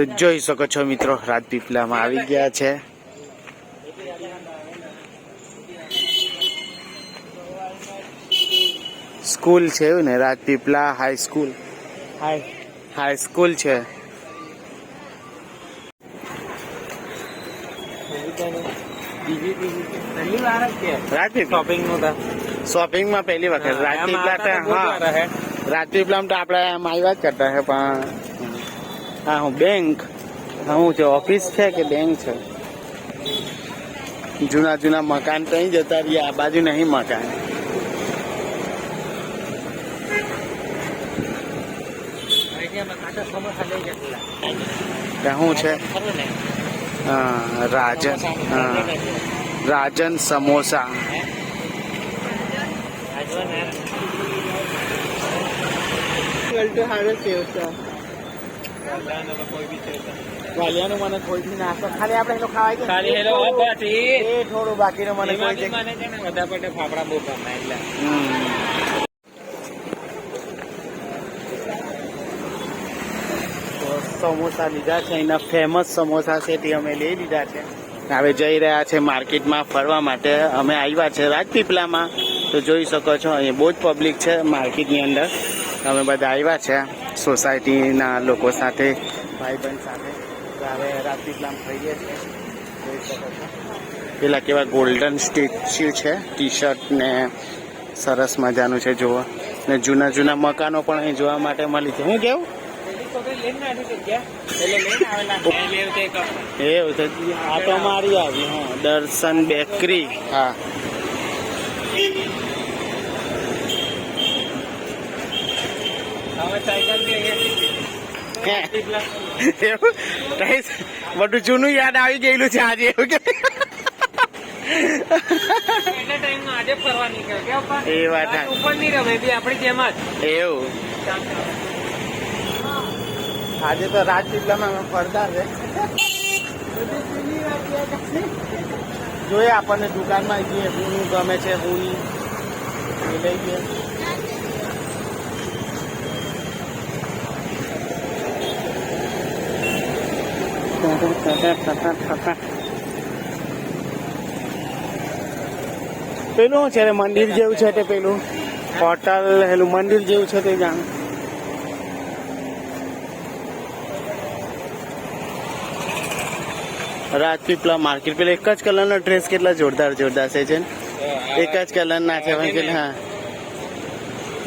તો જોઈ શકો છો મિત્રો રાજપીપળામાં આવી ગયા છે. સ્કૂલ છે એવું ને Rajpipla high high school high. High school છે. રાજપીપળા? શોપિંગમાં પહેલી વખત. રાજપીપળા રાજપીપળામાં તો આપણે આવ્યા જ કરતા હે પણ હા, હું બેંક હું છે ઓફિસ છે કે બેંક છે? જૂના જૂના મકાન તો અહીં જતા રહ્યા આ બાજુ નહીં મકાન. શું છે? રાજન. રાજન સમોસા. વાલિયાનું મને કોઈ બી નાસ્તો ખાલી આપણે એનો ખાવાય છે ખાલી હેલો બસ એ એ થોડું બાકીનું મને કોઈ એમાં મને છે ને બધા પડે ફાફડા બહુ ગમે એટલે. સમોસા લીધા છે એના ફેમસ સમોસા છે તે અમે લઈ લીધા છે. હવે જઈ રહ્યા છે માર્કેટમાં ફરવા માટે. અમે આવ્યા છે રાજપીપળામાં. તો જોઈ શકો છો અહીં બહુ જ પબ્લિક છે માર્કેટની અંદર. અમે બધા આવ્યા છે. સોસાયટીના લોકો સાથે, ભાઈબંધ સાથે. તો રાત્રિ રાજપીપળામાં ફરીએ છીએ પેલા કેવા ગોલ્ડન સ્ટેચ્યુ છે ટી શર્ટ ને સરસ મજાનું છે જોવા ને જૂના જૂના મકાનો પણ અહીં જોવા માટે મળી છે. હું કેવું? એવું છે. આ તો મારી આવી, હા. દર્શન બેકરી, હા એવું તઈ બધું જૂનું યાદ આવી ગયેલું છે આજે એવું કે? એ વાત એવું. આજે તો રાજપીપળામાં અમે ફરતા છે. જોઈએ આપણને દુકાનમાં જઈએ હું ગમે છે હું લઈ જઈએ. પેલું શું છે ને મંદિર જેવું છે તે પેલું? હોટલ પેલું મંદિર જેવું છે તે જાણ. રાજપીપળા માર્કેટ પેલા એક જ કલરનો ડ્રેસ કેટલા જોરદાર જોરદાર છે છે એક જ કલરના છે પણ હા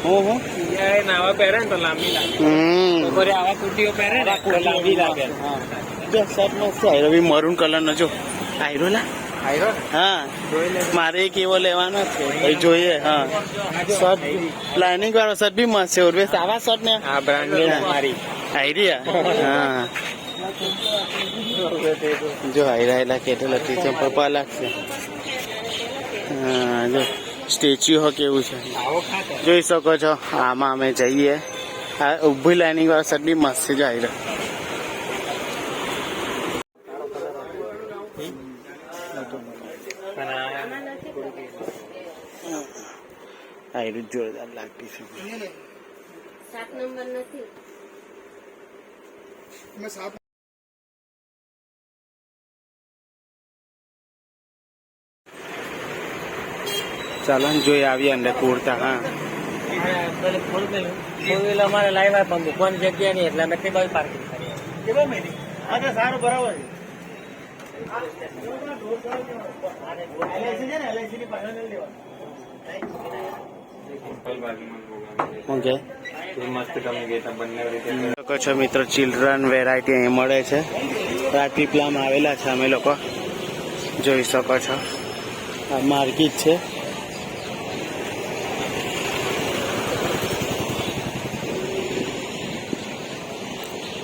હું? હું એ નાવા પહેરે ને તો લાંબી લાગે. હમ. આવા કુર્તીઓ પહેરે લાંબી લાગે. હા. જો શર્ટ મસ્ત છે. આયરો બી મરૂન કલરનો જો. આયરો ના આયરો? હા. મારે એક એવો લેવાનો છે. ભાઈ જોઈએ હા. શર્ટ લાઇનિંગ વાળો શર્ટ બી મસ્ત છે ઉર્વેશ આવા શર્ટ ને? આ બ્રાન્ડેડ મારી. આઈડિયા હા. જો આયરા કેટલા ટીચર પપ્પા લાગશે. હા જો. સ્ટેચ્યુ હો કેવું છે. જોઈ શકો છો આમાં અમે જઈએ. આ ઊભી લાઇનિંગ વાળો શર્ટ બી મસ્ત છે જો આયરા પણ આ આયરું જોરદાર લાગતી છે સાત નંબર નથી. ચાલો જોઈ આવીએ અંદર કુર્તા હા. ફોર અમારે લાવ્યા પણ મૂકવાની જગ્યા નહીં એટલે અમે તે બાજુ પાર્કિંગ કરી સારું બરાબર ઓકે છો મિત્રો ચિલ્ડ્રન વેરાયટી અહીં મળે છે. રાજપીપળામાં આવેલા છે અમે લોકો. જોઈ શકો છો. આ માર્કેટ છે.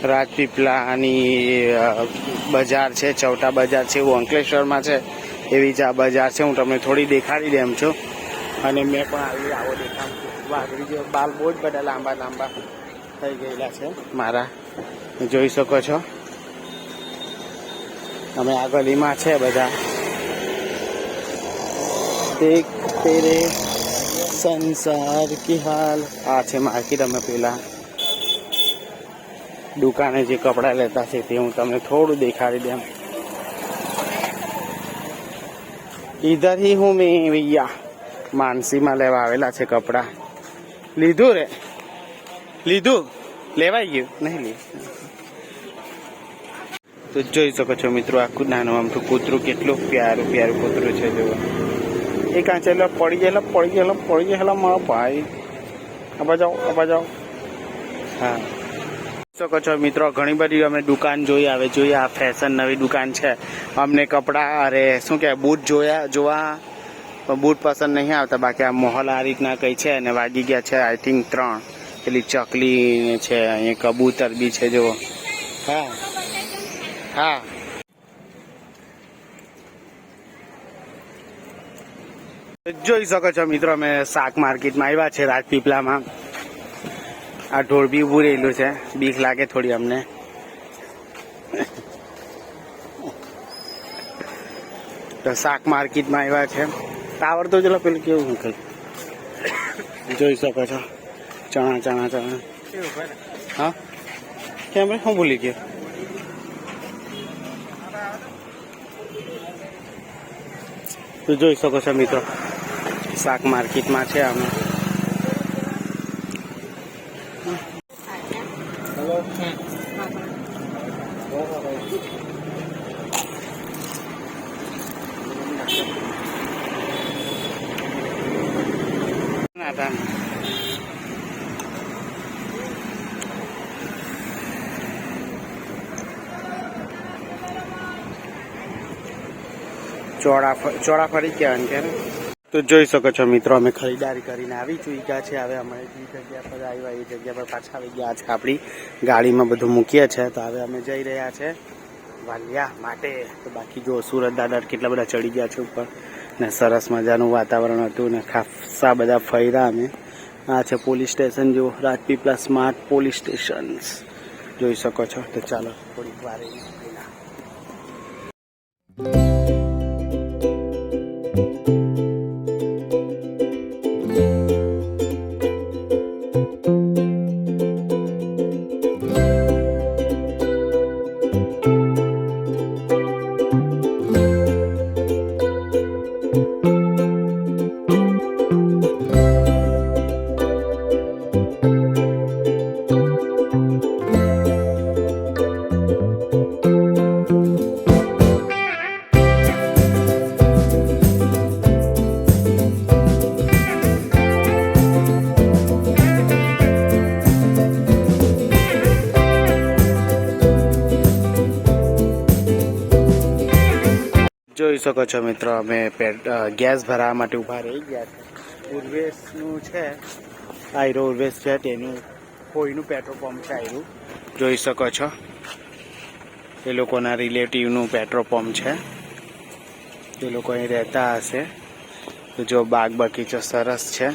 રાજપીપળાની બજાર છે, ચૌટા બજાર છે, એવું અંકલેશ્વરમાં છે. એવી જ આ બજાર છે. હું તમને થોડી દેખાડી દેમ છું. અને મેં પણ આવી આવો દેખામ છું વાઘરી જેવો બાલ બહુ જ બધા લાંબા લાંબા થઈ ગયેલા છે. મારા, જોઈ શકો છો. અમે આ ગલીમાં છે બધા. તેરે સંસાર કી હાલ. આ છે માર્કેટ અમે પેલા. દુકાને જે કપડાં લેતા છે તે હું તમને થોડું દેખાડી દઉં. ઇધર હી હું મેં ભૈયા માનસીમાં લેવા આવેલા છે કપડાં. લીધું રે. લીધું? લેવાઈ ગયું? નહીં લીધું. તો જોઈ શકો છો મિત્રો, આખું નાનું આમઠું કૂતરું કેટલું પ્યારું પ્યારું કૂતરું છે જુઓ. એ કાંચે એટલે પડી ગયેલા પડી ગયેલા પડી ગયેલા મારો ભાઈ. આબા જાઓ આબા જાઓ. હા. શકો છો મિત્રો, ઘણી બધી અમે દુકાન જોઈ આવે જોઈએ આ ફેશન નવી દુકાન છે. અમને કપડાં, અરે, શું કહેવાય, બૂટ જોયા, જોવા પણ બૂટ પસંદ નહીં આવતા. બાકી આ મોહલ આ રીતના કઈ છે અને વાગી ગયા છે આઈ થિંક ત્રણ. પેલી ચકલી છે, અહીંયા કબૂતર બી છે જો હા. હા. જોઈ શકો છો મિત્રો, અમે શાક માર્કેટમાં આવ્યા છે રાજપીપળામાં. આ ઢોળ બી ઉભું રહેલું છે. બીક લાગે થોડી અમને. તો શાક માર્કેટમાં આવ્યા છે. ટાવર તો ચલો પેલું કેવું નીકળે જોઈ શકો છો. ચણા ચણા ચણા. હા? કેમ રે હું ભૂલી ગયો. તો જોઈ શકો છો મિત્રો, શાક માર્કેટમાં છે અમે. ચોળા ચોળા ફરી કહેવાનું કે તો જોઈ શકો છો મિત્રો, અમે ખરીદારી કરીને આવી ચૂક્યા છે. હવે અમે જે જગ્યા પર આવ્યા, એ જગ્યા પર પાછા આવી ગયા છે આપણી ગાડીમાં બધું મૂકીએ છે. તો હવે અમે જઈ રહ્યા છે વાલિયા માટે. તો બાકી જો સુરત દાદા કેટલા બધા ચડી ગયા છે ઉપર. ને સરસ મજાનું વાતાવરણ હતું ને ખાસા બધા ફર્યા અમે. આ છે પોલીસ સ્ટેશન, જો રાજપીપળા સ્માર્ટ પોલીસ સ્ટેશન જોઈ શકો છો. તો ચાલો થોડીક વાર જોઈ શકો છો મિત્રો, અમે ગેસ ભરાવા માટે ઊભા રહી ગયા છે. ઉર્વેશનું છે, આયરો ઉર્વેશ છે, તેનું, કોઈનું પેટ્રોલ પંપ છે આયરું. જોઈ શકો છો. એ લોકોના રિલેટિવનું પેટ્રોલ પંપ છે. એ લોકો અહીં રહેતા હશે. જો બાગ બગીચો સરસ છે.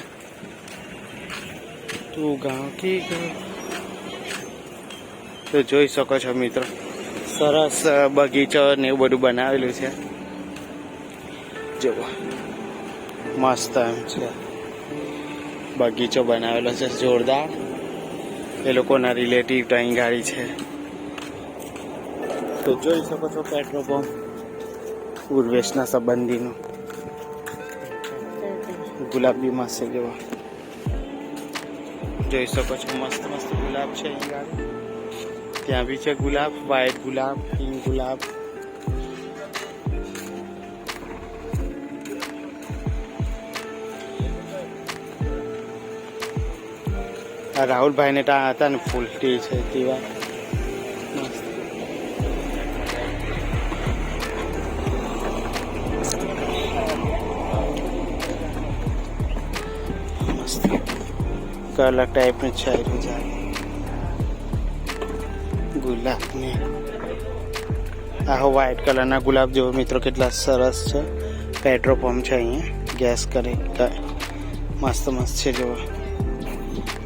તું ગાંવ કી. તો જોઈ શકો છો મિત્રો, સરસ બગીચો ને એવું બધું બનાવેલું છે. જુઓ મસ્ત એમ છે. બગીચો બનાવેલો છે, જોરદાર. એ લોકોના રિલેટિવ ટાઈમ ગાડી છે. તો જોઈ શકો છો પેટ્રોલ પંપ ઉર્વેશના સંબંધીનું. ગુલાબી છે જુઓ જોઈ શકો છો મસ્ત મસ્ત ગુલાબ છે અહીં ત્યાં બી છે ગુલાબ વ્હાઈટ ગુલાબ પિંક ગુલાબ. રાહુલભાઈને ત્યાં હતા ને ફૂલટી છે દીવા. અલગ ટાઈપનું છે આયરું ઝાડ આહો વ્હાઈટ કલરના ગુલાબ જેવો મિત્રો કેટલા સરસ છે. પેટ્રોલ પંપ છે અહીંયા. ગેસ કરી મસ્ત મસ્ત છે જો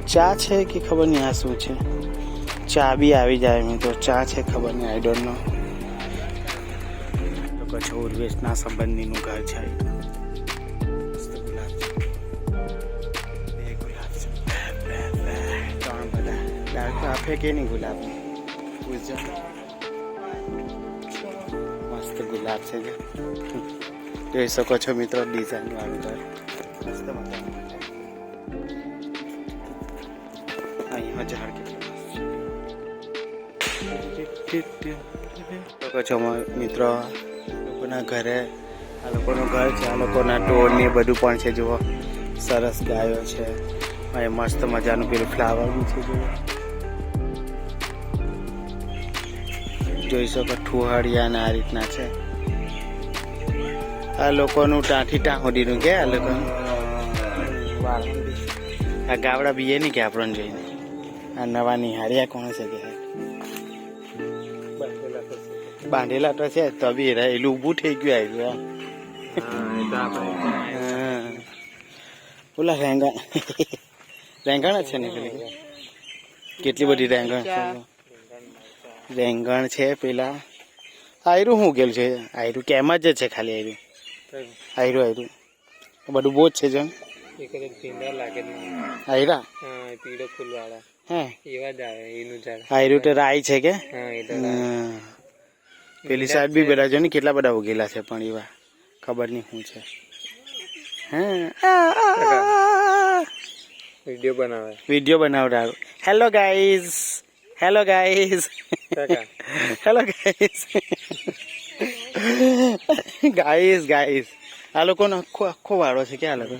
ચા છે કે ખબર નહીં આ શું છે? ચા બી આવી જાય મિત્રો ચા છે ખબર નહીં આઈ ડોન્ટ નો કચ્છ ઉર્વેશના સંબંધીનું ઘર છે. આપે કે નહીં ગુલાબ મસ્ત ગુલાબ છે. જોઈ શકો છો મિત્રો ડિઝાઇન વાળું ઘર. મસ્ત મજાનું. છે. અહીંયા ઝાડ કેટલું મસ્ત છે. શકો છો મ- મિત્રો લોકોના ઘરે આ લોકોનું ઘર છે આ લોકોના ટોળ ને બધું પણ છે જુઓ. સરસ ગાયો છે. અહીં મસ્ત મજાનું પેલું ફ્લાવર બી છે જુઓ. જોઈ શકો ઠુહાડિયા આ રીતના છે. આ લોકોનું ટાંઠી ટાંહોડીનું કે આ લોકોનું? આ ગાવડા બીએ નહીં કે આપણને જોઈને? આ નવા નિહાળ્યા કોણ છે કે? બાંધેલા તો છે તો બી રહેલું ઊભું થઈ ગયું આવ્યું ઓલા રેંગણ. રેંગણ જ છે ને પેલી? કેટલી બધી રેંગણ છે? રેંગણ છે પેલા. આયરું શું ગયેલું છે? આયરું કેમ જ છે ખાલી આયરું. આયરું આયરું. બધું બહુ જ છે જણ આયરા? પીળો ફૂલ વાળા હે. એવા જ આવે એનું ઝાડ. આયરું તો રાઈ છે કે? હા એ તો પેલી સાઈડ બી બધા જો ને કેટલા બધા ઉગેલા છે પણ એવા ખબર નહીં શું છે. હા વીડિયો બનાવે. Video બનાવડાવ. Hello guys hello guys hello guys guys guys આ લોકોનો આખો આખો વાળો છે કે આ લોકો?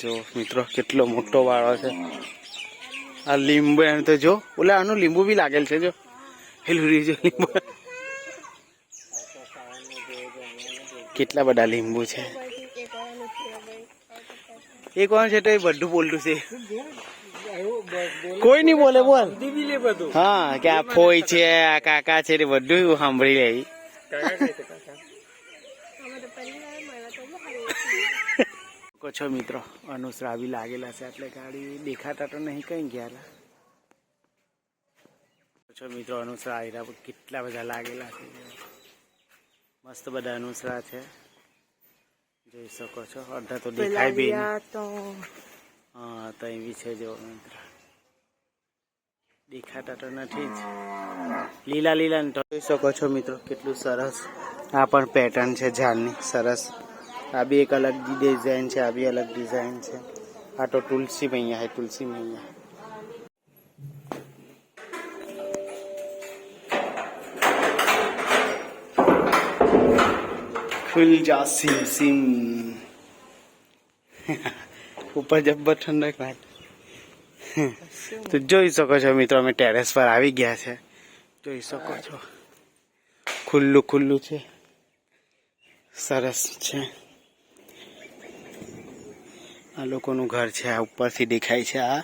જો મિત્રો કેટલો મોટો વાળો છે. આ લીંબુ એમ તો જો, ઓલા આનું લીંબુ બી લાગેલ છે જો. પેલું છે લીંબુ. કેટલા બધા લીંબુ છે. એ કોણ છે તો એ બધું બોલતું છે. કોઈ નહીં બોલે, બોલ. હા, કે આ ફોઈ છે, આ કાકા છે બધું સાંભળી લે. કઈ છે મિત્રો. અનુસરા બી લાગેલા છે એટલે ગાડી દેખાતા તો નહીં કઈ ગયા છો મિત્રો અનુસરા આયરા કેટલા બધા લાગેલા છે. મસ્ત બધા અનુસરા છે. જોઈ શકો છો. અડધા તો દેખાય બી હા તો એવી છે જો મિત્ર. દેખાતા તો નથી જ. લીલા લીલા જોઈ શકો છો મિત્રો કેટલું સરસ આ પણ પેટર્ન છે ઝાડની. સરસ. આ બી એક અલગ ડિઝાઇન છે આ બી અલગ ડિઝાઇન છે આ તો તુલસી મૈયા है તુલસી મૈયા खुल जा सिम सिम ઉપર જબ્બર ઠંડક લાગે તો જોઈ શકો છો મિત્રો અમે ટેરેસ પર આવી ગયા છે જોઈ શકો છો ખુલ્લું ખુલ્લું છે સરસ છે આ લોકોનું ઘર છે, આ ઉપરથી દેખાય છે, આ.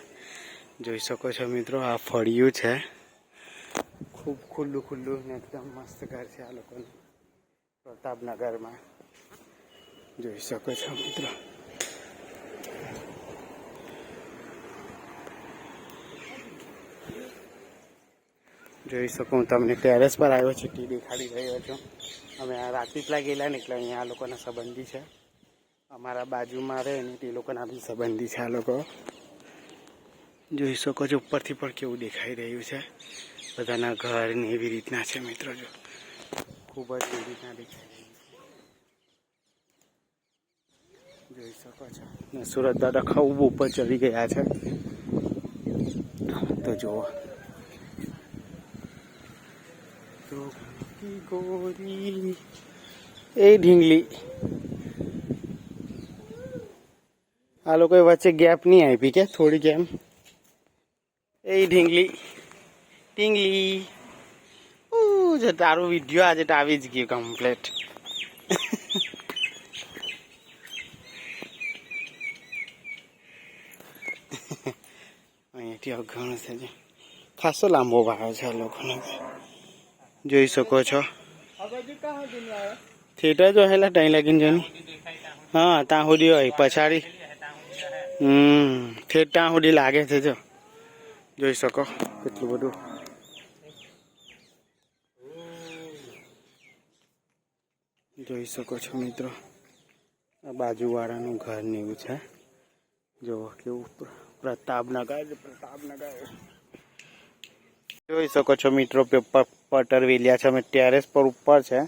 જોઈ શકો છો મિત્રો, આ ફળિયું છે. ખૂબ ખુલ્લું ખુલ્લું એકદમ મસ્ત ઘર છે આ લોકોનું. પ્રતાપનગરમાં જોઈ શકો છો મિત્રો. જોઈ શકો, હું તમને ટેરેસ પર આવ્યો છું ટી દેખાડી રહ્યો છું. અમે આ રાજપીપળા ગયેલા ને એટલે અહીંયા આ લોકોના સંબંધી છે. અમારા બાજુમાં રહે ને તે લોકોના બી સંબંધી છે આ લોકો. જોઈ શકો છો, ઉપરથી પણ કેવું દેખાઈ રહ્યું છે. બધાના ઘર ને એવી રીતના છે મિત્રો, જો. ખૂબ જ એવી રીતના દેખાઈ રહ્યું છે. જોઈ શકો છો. ને સુરત દાદા ખૂબ ઉપર ચડી ગયા છે. તો જુઓ. ગોરી. એ ઢીંગલી. આ લોકોએ વચ્ચે ગેપ નહીં આપી કે થોડી કેમ એ ઢીંગલી ઉ, જો તારું વીડિયો આજે આવી જ ગયું કમ્પ્લેટ અહીંયાથી અઘણું છે જે. ખાસો લાંબો ભાવ છે આ લોકોનો. જોઈ શકો છો. થિયેટર જો હેલા ત્યાં લાગીને જોયું હા ત્યાં સુધી હોય પછાડી. હમ ઠેઠ ત્યાં સુધી લાગે છે જો જોઈ શકો કેટલું બધું જોઈ શકો છો મિત્રો આ બાજુવાળાનું ઘર ને એવું છે જો કેવું પ્ર- પ્રતાપનગર પ્રતાપનગર જોઈ શકો છો મિત્રો પેપર પટર વેલ્યા છે અમે ટેરેસ પર ઉપર છે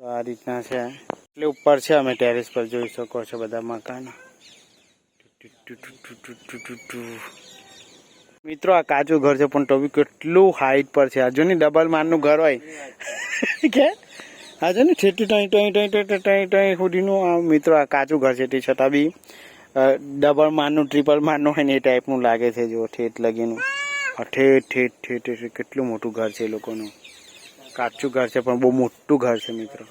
તો આ રીતના છે એટલે ઉપર છે અમે ટેરેસ પર જોઈ શકો છો બધા મકાનો મિત્રો, આ કાચું ઘર છે, પણ તો બી કેટલું હાઈટ પર છે. હજુ ની ડબલ માળનું ઘર હોય. કે? આજે ને ઠેઠી ટઈ ટઈ ટઈ ટઈ ટઈ ટઈ સુધીનું આ મિત્રો આ કાચું ઘર છે તે છતાં બી ડબલ માળનું ટ્રિપલ માળનું હોય ને એ ટાઈપનું લાગે છે, જો ઠેઠ લગીનું. ઠેઠ ઠેઠ ઠેઠ, કેટલું મોટું ઘર છે એ લોકોનું. કાચું ઘર છે, પણ બહુ મોટું ઘર છે, મિત્રો.